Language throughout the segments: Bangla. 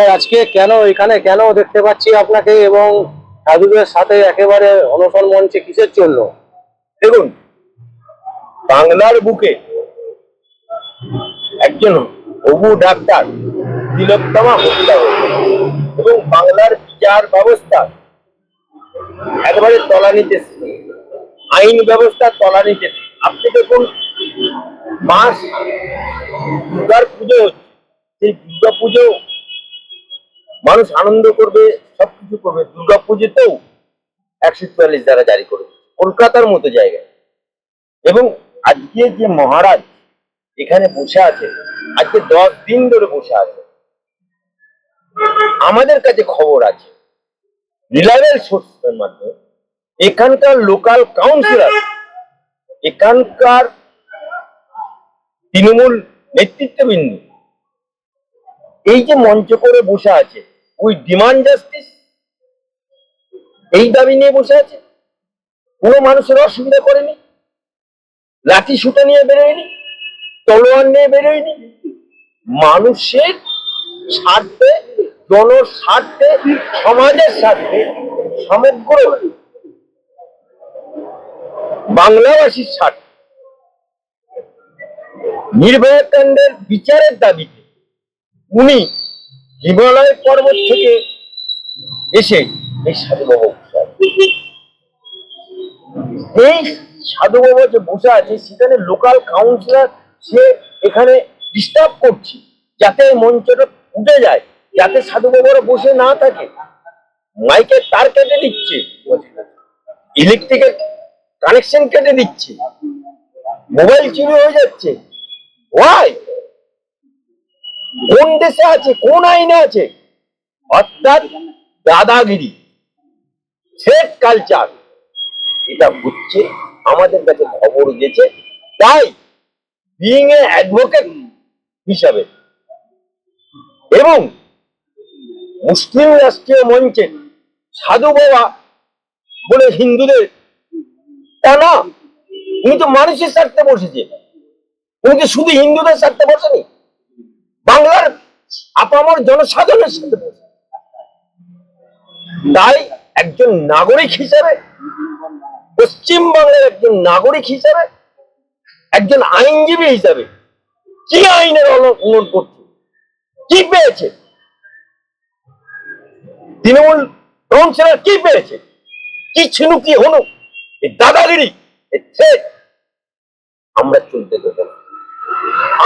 স্যার, আজকে কেন এখানে কেন দেখতে পাচ্ছি আপনাকে এবং সাধুদের সাথে একেবারে অনশন মঞ্চে কিসের জন্য? দেখুন, বাংলার বুকে একজন হবু ডাক্তার তিলোত্তমা হত্যা এবং বাংলার বিচার ব্যবস্থা একেবারে তলানিতে আইন ব্যবস্থা তলানিতে আপনি দেখুন, মাস দুর্গার পুজো সেই দুর্গা পুজো মানুষ আনন্দ করবে, সবকিছু করবে। দুর্গা পুজোতেও একশো চুয়াল্লিশ দ্বারা জারি করেছে কলকাতার মতো জায়গায়। এবং আজকে যে মহারাজ এখানে বসে আছে, আজকে দশ দিন ধরে বসে আছে, আমাদের কাছে খবর আছে, রিলায়েবল সোর্সের মাধ্যমে এখানকার লোকাল কাউন্সিলর, এখানকার তৃণমূল নেতৃত্ববৃন্দ, এই যে মঞ্চ করে বসে আছে ওই ডিমান্ড জাস্টিস এই দাবি নিয়ে বসে আছে। কোনো মানুষের অসুবিধা করেনি। লাঠি সুতা নিয়ে বেরোয়নি, তলোয়ার নিয়ে বেরোয়নি। মানুষের স্বার্থে, জনস্বার্থে, সমাজের স্বার্থে সমগ্র বাংলাবাসীর স্বার্থে নির্ভয়াকাণ্ডের বিচারের দাবিতে উনি হিমালয় পর্বত থেকে এসে এই সাধু বাবা এই সাধু বাবা যে বসে আছে, সেখানে লোকাল কাউন্সিলর সে এখানে ডিস্টার্ব করছে, যাতে এই মঞ্চটা উঠে যায়, যাতে সাধু বাবারা বসে না থাকে। মাইকের তার কেটে দিচ্ছে। ইলেকট্রিকের কানেকশন কেটে দিচ্ছে। মোবাইল চুরি হয়ে যাচ্ছে। ওয়াই কোন দেশে আছে, কোন আইনে আছে? অর্থাৎ দাদাগিরি সেট কালচার। এটা হচ্ছে আমাদের কাছে খবর গেছে, তাই বিইং এ অ্যাডভোকেট হিসাবে। এবং মুসলিম রাষ্ট্রীয় মঞ্চে সাধু বাবা বলে হিন্দুদের তা না, উনি তো মানুষের স্বার্থে বসেছে। উনি কি শুধু হিন্দুদের স্বার্থে বসেনি? বাংলার আপামর জনসাধারণের সাথে তাই একজন নাগরিক হিসেবে, পশ্চিম বাংলার একজন নাগরিক হিসেবে, একজন আইনজীবী হিসাবে কি আইনের উল্লঙ্ঘন করছে? কি পেয়েছে? তৃণমূল কাউন্সিলর কি পেয়েছে? কি ছিনু কি হনু এই দাদাগিরি আমরা চলতে দেব না।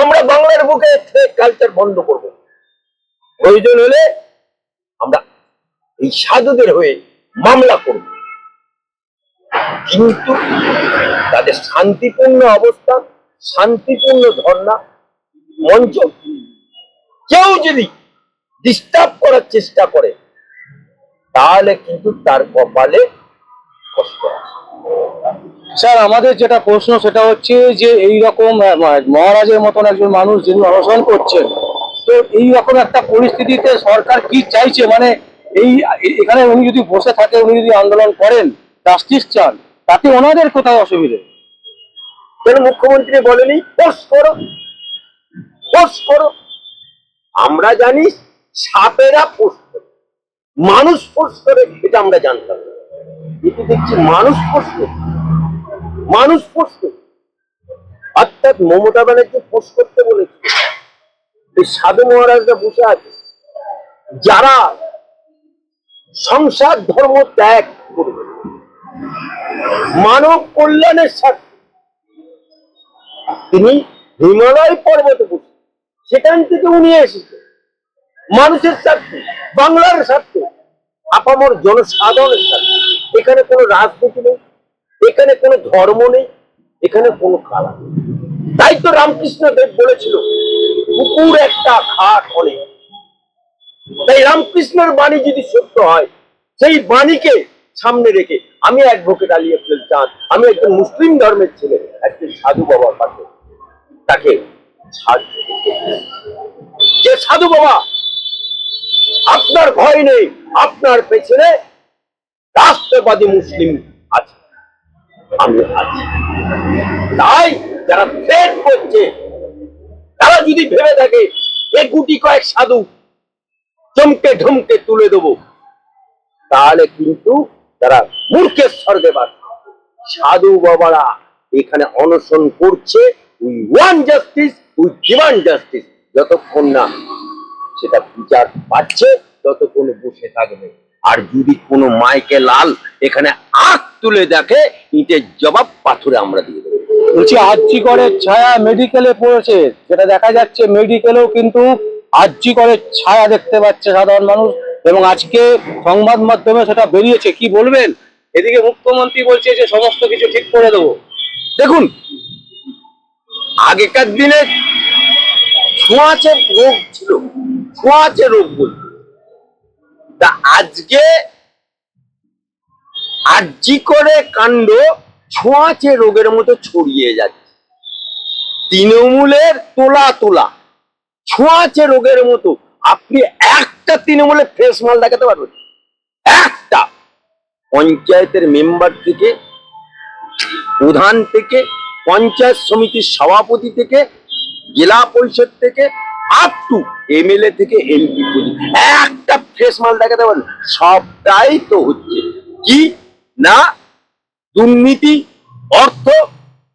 আমরা বাংলার বুকে কালচার বন্ধ করব। প্রয়োজন হলে আমরা এই সাধুদের হয়ে মামলা করব। কিন্তু তাদের শান্তিপূর্ণ অবস্থান শান্তিপূর্ণ ধর্ণা, মঞ্চ কেউ যদি ডিস্টার্ব করার চেষ্টা করে, তাহলে কিন্তু তার কপালে কষ্ট আছে। স্যার, আমাদের যেটা প্রশ্ন সেটা হচ্ছে যে এই রকম মহারাজের মতন একজন মানুষ যিনি অনশন করছেন, তো এই রকম একটা পরিস্থিতিতে সরকার কি চাইছে? মানে এই এখানে উনি যদি বসে থাকে, উনি যদি আন্দোলন করেন জাস্টিস চান, তাতে ওনাদের কোথায় অসুবিধে? কেন মুখ্যমন্ত্রী বলেনি? ফোর্স করো। ফোর্স করো। আমরা জানি সাপেরা ফোর্স করে। মানুষ ফোর্স করে, এটা আমরা জানতাম না। কিন্তু দেখছি মানুষ করে মানুষ করে অর্থাৎ মমতা ব্যানার্জি ফোর্স করতে বলেছে। এই সাধু মহারাজরা বসে আছে। যারা সংসার, ধর্ম ত্যাগ করবে। মানব কল্যাণের স্বার্থে। তিনি হিমালয় পর্বতে বসে। সেখান থেকে উনি এসেছে মানুষের স্বার্থে, বাংলার স্বার্থে, আপামর জনসাধারণের স্বার্থে। এখানে কোনো রাজনীতি নেই, এখানে কোনো ধর্ম নেই, এখানে কোনো কালা তাই তো রামকৃষ্ণ দেব বলেছিল, কুকুর একটা খাট অনেক তাই রামকৃষ্ণের বাণী যদি সত্য হয়, সেই বাণীকে সামনে রেখে আমি অ্যাডভোকেট আলী আফজল চাঁদ, আমি একজন মুসলিম ধর্মের ছেলে, একজন সাধু বাবার কাছে তাকে যে সাধু বাবা, আপনার ভয় নেই, আপনার পেছনে রাষ্ট্রবাদী মুসলিম আছে। আমি আছি। তাই যারা থ্রেট করছে, তারা যদি ভেবে থাকে, এ গুটি কয়েক সাধু চমকে ঢমকে তুলে দেবো, তাহলে কিন্তু তারা মূর্খের স্বর্গে বাস সাধু বাবারা এখানে অনশন করছে, we want justice, we demand justice. যতক্ষণ না সেটা বিচার পাচ্ছে, ততক্ষণ বসে থাকবে। আর যদি কোনো মাইকে লাল এখানে আখ তুলে দেখে, ইটের জবাব পাথরে আমরা দিয়ে দেবো। বলছি আর্জি করে ছায়া মেডিকেলে পড়েছে। যেটা দেখা যাচ্ছে মেডিকেলেও কিন্তু আর্জি করে ছায়া দেখতে পাচ্ছে সাধারণ মানুষ। এবং আজকে সংবাদ মাধ্যমে সেটা বেরিয়েছে। কি বলবেন? এদিকে মুখ্যমন্ত্রী বলছে যে, সমস্ত কিছু ঠিক করে দেবো। দেখুন, আগেকার দিনে ছোঁয়াচে রোগ ছিল। ছোঁয়াচে রোগ তা আজকে আর্জি করে কাণ্ড ছোঁয়াচে রোগের মতো ছড়িয়ে যাচ্ছে। তৃণমূলের তোলা তোলা, ছোঁয়াচে রোগের মতো। আপনি একটা তৃণমূলের ফ্রেশ মাল দেখাতে পারবেন? একটা। পঞ্চায়েতের মেম্বার থেকে, প্রধান থেকে, পঞ্চায়েত সমিতির সভাপতি থেকে, জেলা পরিষদ থেকে এমএলএ থেকে এমপি পর্যন্ত। একটা মাল সবটাই তো হচ্ছে কি না দুর্নীতি, অর্থ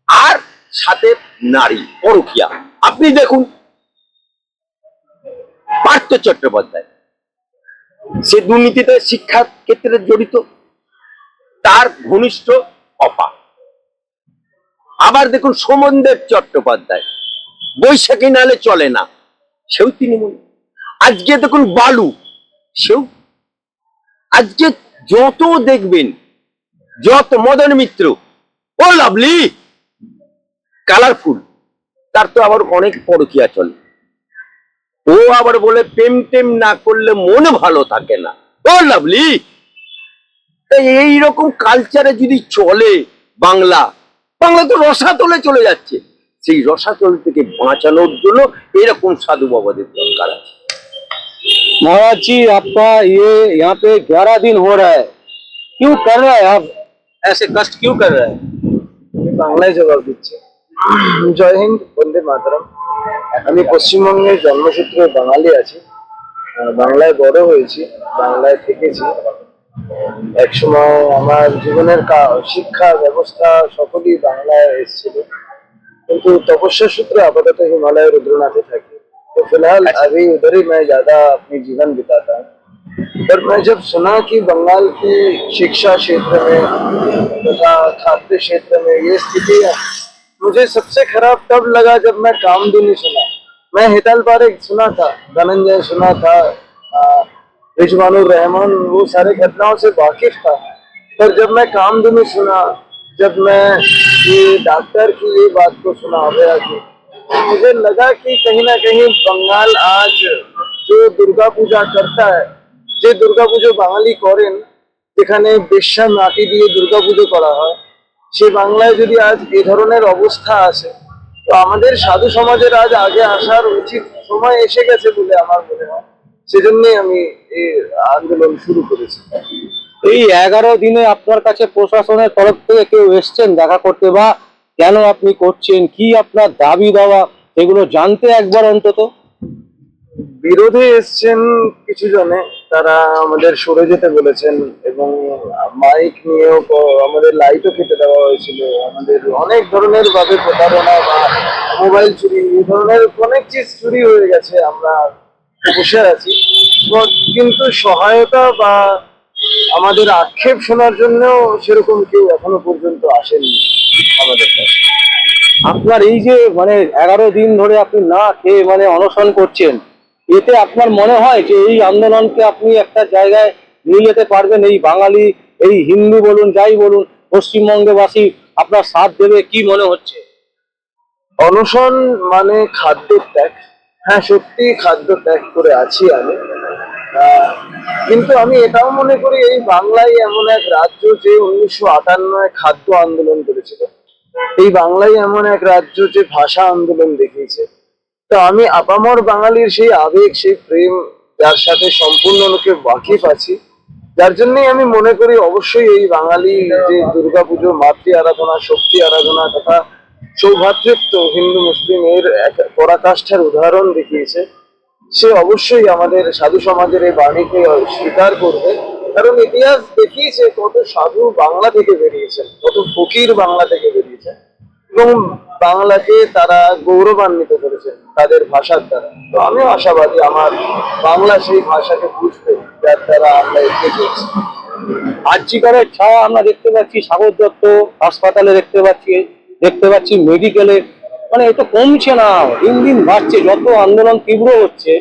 আর সাথে নারী, পরকিয়া। আপনি দেখুন, পার্থ চট্টোপাধ্যায়। সে দুর্নীতিতে শিক্ষা ক্ষেত্রে জড়িত, তার ঘনিষ্ঠ অপা। আবার দেখুন সোমনদেব চট্টোপাধ্যায়। বৈশাখী নালে চলে না। সেও তৃণমূল। আজকে দেখুন বালু, সেও আজকে যত দেখবেন, যত মদন মিত্র, ও লাভলি! কালারফুল, তার তো আবার অনেক পরকিয়া চলে। ও আবার বলে, প্রেম টেম না করলে মন ভালো থাকে না। Oh lovely! তাই এইরকম কালচারে যদি চলে বাংলা বাংলা তো রসাতলে চলে যাচ্ছে। সেই রসাতল থেকে বাঁচানোর জন্য এরকম সাধু বাবাদের দরকার আছে महाराज जी आपका ये यहाँ पे ग्यारह दिन हो रहा है क्यों कर रहा है आप ऐसे कष्ट क्यों कर रहा है বাংলায় জবাব দিচ্ছে জয় হিন্দ বন্দে মাতরম আমি পশ্চিমবঙ্গের জন্মসূত্রে বাঙালি আছি আহ, বাংলায় বড় হয়েছি বাংলায় থেকেছি একসময় আমার জীবনের কা- শিক্ষা ব্যবস্থা সকলই বাংলায় এসেছিল किंतु तपस्या सूत्र आपातः हिमालय रुद्रनाथ ही था तो फ़िलहाल अच्छा। अभी उधर ही मैं ज़्यादा अपनी जीवन बिताता हूँ। पर मैं जब सुना कि बंगाल की शिक्षा क्षेत्र में तथा तो खाद्य क्षेत्र में ये स्थिति है मुझे सबसे खराब तब लगा जब मैं काम भी नहीं सुना। मैं हिताल पारे सुना था धनंजय सुना था रिजवानुर रहमान वो सारे घटनाओं से वाकिफ था। पर जब मैं काम भी नहीं सुना जब मैं ये डॉक्टर की ये बात को सुना अभया की तो मुझे लगा कि कहीं ना कहीं बंगाल आज जो दुर्गा पूजा करता है যে দুর্গাপুজো বাঙালি করেন যেখানে বেশ্যা মাটি দিয়ে দুর্গাপুজো করা হয় সে বাংলায় যদি আজ এ ধরনের অবস্থা আসে তো আমাদের সাধু সমাজের আজ আগে আসার উচিত সময় এসে গেছে বলে আমার মনে হয় সেজন্যই আমি এই আন্দোলন শুরু করেছি এই এগারো দিনে আপনার কাছে প্রশাসনের তরফ থেকে কেউ এসছেন দেখা করতে বা কেন আপনি করছেন, কি আপনার দাবি দেওয়া, এগুলো জানতে একবার অন্তত? বিরোধে এসছেন কিছু জনে তারা আমাদের সরে যেতে বলেছেন এবং মাইক নিয়েও আমাদের লাইটও কেটে দেওয়া হয়েছিল। আমাদের অনেক ধরনের ভাবে প্রতারণা বা মোবাইল চুরি, এই ধরনের অনেক চিজ চুরি হয়ে গেছে, আমরা বসে আছি। কিন্তু সহায়তা বা আমাদের আক্ষেপ শোনার জন্য সেরকম কেউ এখনও পর্যন্ত আসেননি আমাদের কাছে। আপনার এই যে মানে এগারো দিন ধরে আপনি না খেয়ে মানে অনশন করছেন, এতে আপনার মনে হয় যে এই আন্দোলনকে আপনি একটা জায়গায় নিয়ে যেতে পারবেন? এই বাঙালি, এই হিন্দু বলুন, যাই বলুন পশ্চিমবঙ্গে বাসী আপনার সাথ দেবে, কি মনে হচ্ছে? অনশন মানে খাদ্য ত্যাগ হ্যাঁ সত্যি খাদ্য ত্যাগ করে আছি আমি। কিন্তু আমি এটাও মনে করি এই বাংলায় এমন এক রাজ্য যে উনিশশো আটান্নয় খাদ্য আন্দোলন করেছিল। এই বাংলায় এমন এক রাজ্য যে ভাষা আন্দোলন দেখিয়েছে। তো আমি আপামর বাঙালির সেই আবেগ, সেই প্রেম, যার সাথে সম্পূর্ণ লোকে ওয়াকিফ আছি, যার জন্যই আমি মনে করি অবশ্যই এই বাঙালি যে দুর্গাপুজো, মাতৃ আরাধনা, শক্তি আরাধনা তথা সৌভাতৃত্ব হিন্দু মুসলিম এর এক পরাকাষ্ঠার উদাহরণ দেখিয়েছে। সে অবশ্যই আমাদের সাধু সমাজের এই বাণীকে স্বীকার করবে। কারণ ইতিহাস দেখিয়েছে কত সাধু বাংলা থেকে বেরিয়েছেন, কত ফকির বাংলা থেকে বেরিয়েছেন। এবং বাংলাকে তারা গৌরবান্বিত করেছেন তাদের ভাষার দ্বারা। তো আমিও আশাবাদী আমার বাংলা সেই ভাষাকে বুঝবে যার দ্বারা আমরা এগিয়ে চলছি। আর্যিকরের ছায়া আমরা দেখতে পাচ্ছি, সাগর দত্ত হাসপাতালে দেখতে পাচ্ছি দেখতে পাচ্ছি মেডিকেলে মানে এটা কমছে না, দিন দিন বাড়ছে, যত আন্দোলন তীব্র হচ্ছে,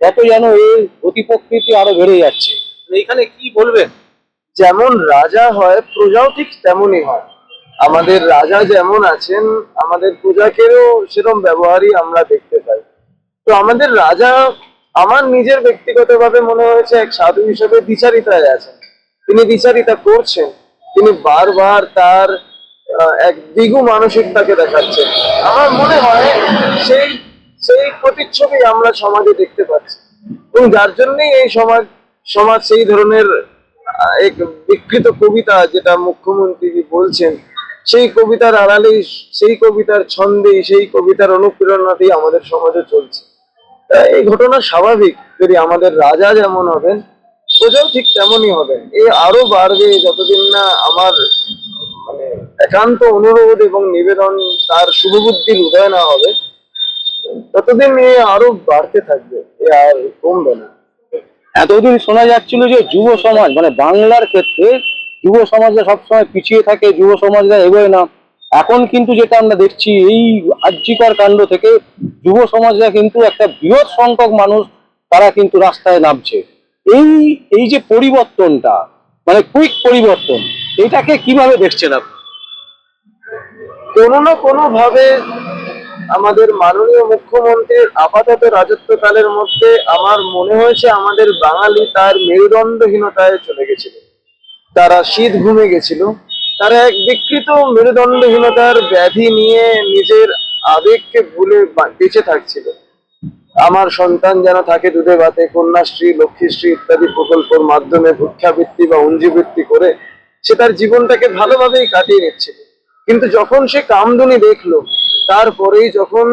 তত যেন এর গতি প্রকৃতি আরও বেড়ে যাচ্ছে। এখানে কি বলবেন? যেমন রাজা হয়, প্রজাও ঠিক তেমনই হয়। আমাদের রাজা যেমন আছেন, আমাদের প্রজাকেও সেরকম ব্যবহারই আমরা দেখতে পাই। তো আমাদের রাজা আমার নিজের ব্যক্তিগতভাবে মনে হয়েছে এক সাধু হিসেবে বিচারিতায় আছেন। তিনি বিচারিতা করছেন। তিনি বারবার তার এক দ্বিগু মানসিকতাকে দেখাচ্ছে। আমার মনে হয় সেই সেই প্রতিচ্ছবি আমরা সমাজে দেখতে পাচ্ছি। এবং যার জন্যই এই সমাজ সমাজ সেই ধরনের এক বিকৃত কবিতা যেটা মুখ্যমন্ত্রী বলছেন, সেই কবিতার আড়ালেই, সেই কবিতার ছন্দেই, সেই কবিতার অনুপ্রেরণাতেই আমাদের সমাজে চলছে। এই ঘটনা স্বাভাবিক, যদি আমাদের রাজা যেমন হবেন, প্রজাও ঠিক তেমনই হবেন। এই আরও বাড়বে যতদিন না আমার একান্ত অনুরোধ এবং নিবেদন তার শুভবুদ্ধির উদয় না হবে, ততদিন এ আরও বাড়তে থাকবে, এ আর কমবে না। এতদিন শোনা যাচ্ছিল যে যুব সমাজ মানে বাংলার ক্ষেত্রে যুব সমাজরা সবসময় পিছিয়ে থাকে, যুব সমাজরা এগোয় না। এখন কিন্তু যেটা আমরা দেখছি, এই আর্যিকর কাণ্ড থেকে যুব সমাজরা কিন্তু একটা বৃহৎ সংখ্যক মানুষ তারা কিন্তু রাস্তায় নামছে। এই এই যে পরিবর্তনটা মানে কুইক পরিবর্তন, এটাকে কীভাবে দেখছেন আপনি? কোনো না কোনো ভাবে আমাদের মাননীয় মুখ্যমন্ত্রীর আপাতত রাজত্বকালের মধ্যে আমার মনে হয়েছে আমাদের বাঙালি তার মেরুদণ্ডহীনতায় চলে গেছিল। তারা শীত ঘুমে গেছিল। তারা এক বিকৃত মেরুদণ্ডহীনতার ব্যাধি নিয়ে নিজের আবেগকে ভুলে বেঁচে থাকছিল। আমার সন্তান যেন থাকে দুধে ভাতে, কন্যাশ্রী, লক্ষ্মীশ্রী ইত্যাদি প্রকল্পের মাধ্যমে ভিক্ষাবৃত্তি বা অঞ্জিবৃত্তি করে সে তার জীবনটাকে ভালোভাবেই কাটিয়ে নিচ্ছিল। কিন্তু যখন সে কামদুনি দেখল, তারপরেই যখন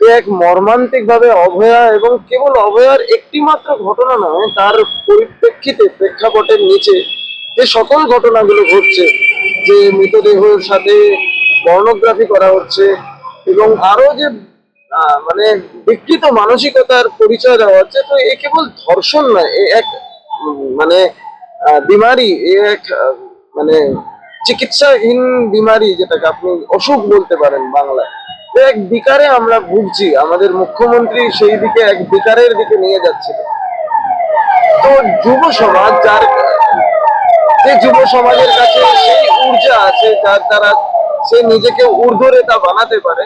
এক মর্মান্তিক ভাবে অভয়া এবং কেবল অভয়ার একটি মাত্র ঘটনা নয়, তার পরিপ্রেক্ষিতে প্রেক্ষাপটের নিচে যে সকল ঘটনাগুলো ঘটছে, যে মৃতদেহের সাথে পর্নোগ্রাফি করা হচ্ছে এবং আরও যে মানে বিকৃত মানসিকতার পরিচয় দেওয়া হচ্ছে, তো এ কেবল ধর্ষণ নয়, এ এক মানে বিমারি, এ এক মানে চিকিৎসাহীন বিমারি যেটাকে আপনি অসুখ বলতে পারেন বাংলায়। এক বিকারে আমরা ভুগছি, আমাদের মুখ্যমন্ত্রী সেই দিকে এক বিকারের দিকে নিয়ে যাচ্ছিল তো যুব সমাজ যার, যে যুব সমাজের কাছে সেই ঊর্জা আছে, যার দ্বারা সে নিজেকে ঊর্ধ্বরেতা বানাতে পারে।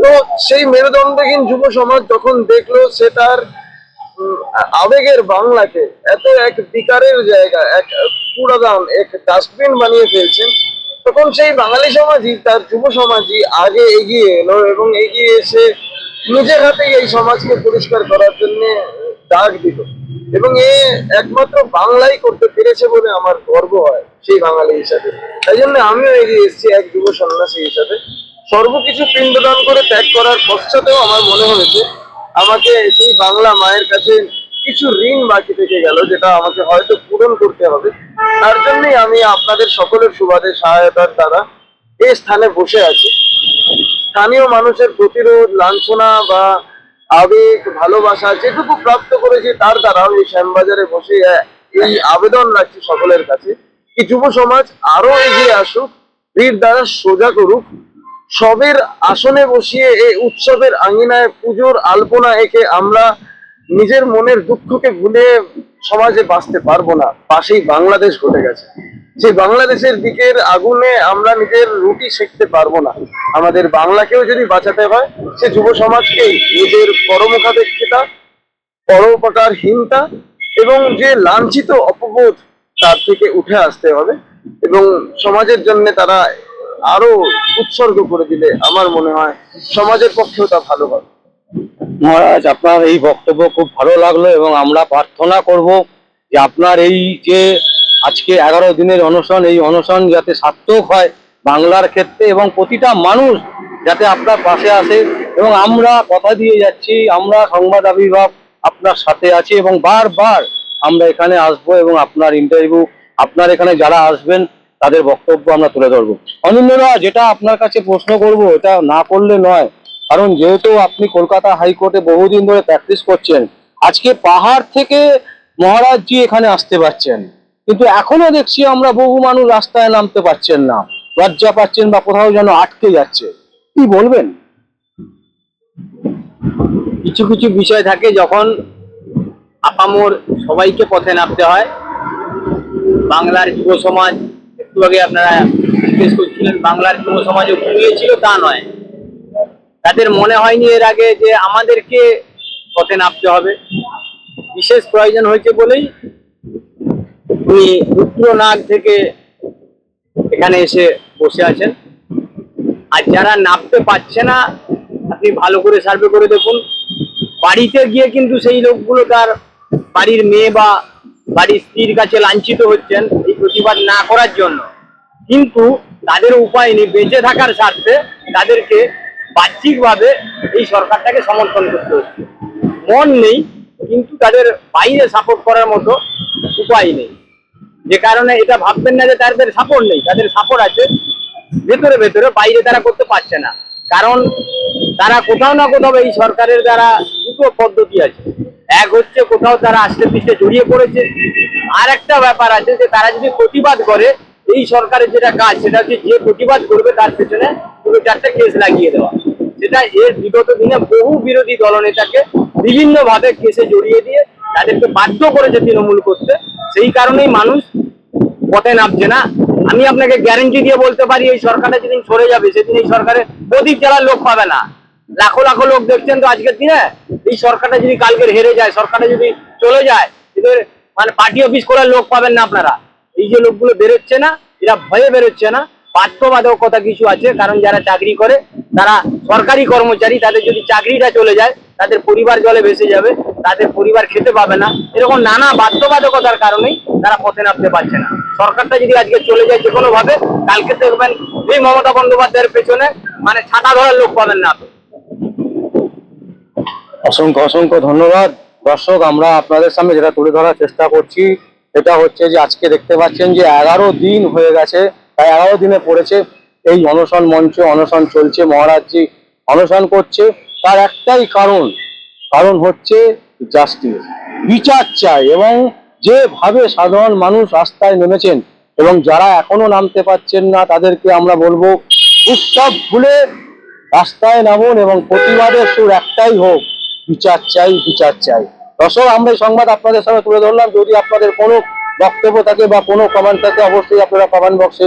তো সেই মেরুদণ্ডহীন যুব সমাজ যখন দেখল সে তার আবেগের বাংলাকে এত এক বিকারের জায়গা, এক কুড়াদান এক ডাস্টবিন বানিয়ে ফেলছেন। তখন সেই বাঙালি সমাজই, তার যুব সমাজই আগে এগিয়ে এলো এবং এগিয়ে এসে নিজের হাতেই এই সমাজকে পরিষ্কার করার জন্য ডাক দিল। এবং এ একমাত্র বাংলাই করতে পেরেছে বলে আমার গর্ব হয় সেই বাঙালি হিসাবে। তাই জন্য আমিও এগিয়ে এসেছি এক যুব সন্ন্যাসী হিসাবে। সর্বকিছু পিণ্ডদান করে ত্যাগ করার পশ্চাতেও আমার মনে হয়েছে, আমাকে সেই বাংলা মায়ের কাছে কিছু ঋণ বাকি থেকে গেল, যেটা আমাকে হয়তো পূরণ করতে হবে। তার জন্যই আমি আপনাদের সকলের সুবাদে সহায়তার দ্বারা এই স্থানে বসে আছি। স্থানীয় মানুষের প্রতিরোধ, লাঞ্ছনা বা আবেগ, ভালোবাসা যেটুকু প্রাপ্ত করেছি, তার দ্বারা এই শ্যামবাজারে বসে এই আবেদন রাখছি সকলের কাছে। কি যুব সমাজ আরও এগিয়ে আসুক ভিড় দ্বারা সোজা করুক। সবের আসনে বসিয়ে এই উৎসবের আঙিনায় পুজোর আলপনা এঁকে আমরা নিজের মনের দুঃখকে ভুলে সমাজে বাঁচতে পারব না। পাশেই বাংলাদেশ ঘটে গেছে। যে বাংলাদেশের দিকের আগুনে আমরা নিজের রুটি সেঁকতে পারব না। আমাদের বাংলাকেও যদি বাঁচাতে হয়, সে যুব সমাজকেই নিজের পরমুখাপেক্ষিতা পরোপকার হীনতা এবং যে লাঞ্ছিত অপবোধ তার থেকে উঠে আসতে হবে এবং সমাজের জন্য তারা আরও উৎসর্গ করে দিলে আমার মনে হয় সমাজের পক্ষেও তা ভালো হবে। মহারাজ, আপনার এই বক্তব্য খুব ভালো লাগল এবং আমরা প্রার্থনা করব যে আপনার এই যে আজকে এগারো দিনের অনশন, এই অনশন যাতে সার্থক হয় বাংলার ক্ষেত্রে এবং প্রতিটা মানুষ যাতে আপনার পাশে আসে এবং আমরা কথা দিয়ে যাচ্ছি, আমরা সংবাদ আবির্ভাব আপনার সাথে আছি এবং বারবার আমরা এখানে আসব এবং আপনার ইন্টারভিউ আপনার এখানে যারা আসবেন তাদের বক্তব্য আমরা তুলে ধরবো। অনিন্দরা যেটা আপনার কাছে প্রশ্ন করব, এটা না করলে নয়। কারণ যেহেতু আপনি কলকাতা হাইকোর্টে বহুদিন ধরে প্র্যাকটিস করছেন, আজকে পাহাড় থেকে মহারাজজি এখানে আসতে পারছেন। কিন্তু এখনও দেখছি আমরা বহু মানুষ রাস্তায় নামতে পারছেন না, লজ্জা পাচ্ছেন বা কোথাও যেন আটকে যাচ্ছে। কি বলবেন? কিছু কিছু বিষয় থাকে যখন আপামোর সবাইকে পথে নামতে হয়। বাংলার যুব সমাজ একটু আগে আপনারা জিজ্ঞেস করছিলেন, বাংলার যুব সমাজও ঘুমিয়েছিল? তা নয়। তাদের মনে হয়নি এর আগে যে আমাদেরকে পথে নামতে হবে। বিশেষ প্রয়োজন হয়েছে বলেই উনি রুদ্রনাগ থেকে এখানে এসে বসে আছেন। আর যারা নামতে পারছে না, আপনি ভালো করে সার্ভে করে দেখুন। বাড়িতে গিয়ে কিন্তু সেই লোকগুলো তার বাড়ির মেয়ে বা বাড়ির স্ত্রীর কাছে লাঞ্ছিত হচ্ছেন এই প্রতিবাদ না করার জন্য। কিন্তু তাদের উপায় নেই। বেঁচে থাকার স্বার্থে তাদেরকে বাহ্যিকভাবে এই সরকারটাকে সমর্থন করতে হচ্ছে। মন নেই, কিন্তু তাদের বাইরে সাপোর্ট করার মতো উপায় নেই। যে কারণে এটা ভাববেন না যে তাদের সাপোর্ট নেই, তাদের সাপোর্ট আছে। ভেতরে ভেতরে, বাইরে তারা করতে পারছে না। কারণ তারা কোথাও না কোথাও এই সরকারের দ্বারা দুটো পদ্ধতি আছে। এক হচ্ছে কোথাও তারা আস্তে পিছিয়ে জড়িয়ে পড়েছে। আর একটা ব্যাপার আছে যে তারা যদি প্রতিবাদ করে, এই সরকারের যেটা কাজ, সেটা হচ্ছে যে প্রতিবাদ করবে তার পেছনে দুটো চারটে কেস লাগিয়ে দেওয়া। সেটা এর বিগত দিনে বহু বিরোধী দলনেতাকে বিভিন্ন ভাবে কেসে জড়িয়ে দিয়ে তাদেরকে বাধ্য করেছে তৃণমূল করতে সেই কারণেই মানুষ পথে নামছে না। আমি আপনাকে গ্যারেন্টি দিয়ে বলতে পারি, এই সরকারটা যেদিন সরে যাবে, সেদিন এই সরকারের প্রদীপ জ্বালার লোক পাবে না। লাখো লাখো লোক দেখছেন তো আজকের দিনে, এই সরকারটা যদি কালকের হেরে যায়, সরকারটা যদি চলে যায়, এদের মানে পার্টি অফিস করার লোক পাবেন না আপনারা। এই যে লোকগুলো বেরোচ্ছে না, এরা ভয়ে বেরোচ্ছে না। বাধ্যবাধকতা কিছু আছে, কারণ যারা চাকরি করে, তারা সরকারি কর্মচারী, তাদের যদি চাকরিটা চলে যায়, তাদের পরিবার জলে ভেসে যাবে, তাদের পরিবার খেতে পাবে না। এরকম নানা বাধ্যবাধকতার কারণেই তারা পথে নামতে পারছে না। সরকারটা যদি আজকে চলে যায় যে কোনো ভাবে কালকে দেখবেন এই মমতা বন্দ্যোপাধ্যায়ের পেছনে মানে ছাতা ধরার লোক পাবেন না। অসংখ্য অসংখ্য ধন্যবাদ। দর্শক, আমরা আপনাদের সামনে যেটা তুলে ধরার চেষ্টা করছি এটা হচ্ছে যে আজকে দেখতে পাচ্ছেন যে এগারো দিন হয়ে গেছে প্রায় এগারো দিনে পড়েছে। এই অনশন মঞ্চ অনশন চলছে, মহারাজজি অনশন করছে। তার একটাই কারণ কারণ হচ্ছে জাস্টিস বিচার চাই এবং যেভাবে সাধারণ মানুষ রাস্তায় নেমেছেন এবং যারা এখনও নামতে পারছেন না, তাদেরকে আমরা বলব, উৎসব ভুলে রাস্তায় নামুন এবং প্রতিবাদের সুর একটাই হোক, বিচার চাই বিচার চাই। দর্শক, আমরা এই সংবাদ আপনাদের সামনে তুলে ধরলাম। যদি আপনাদের কোনো বক্তব্য থাকে বা কোনো কমেন্ট থাকে, অবশ্যই আপনারা কমেন্ট বক্সে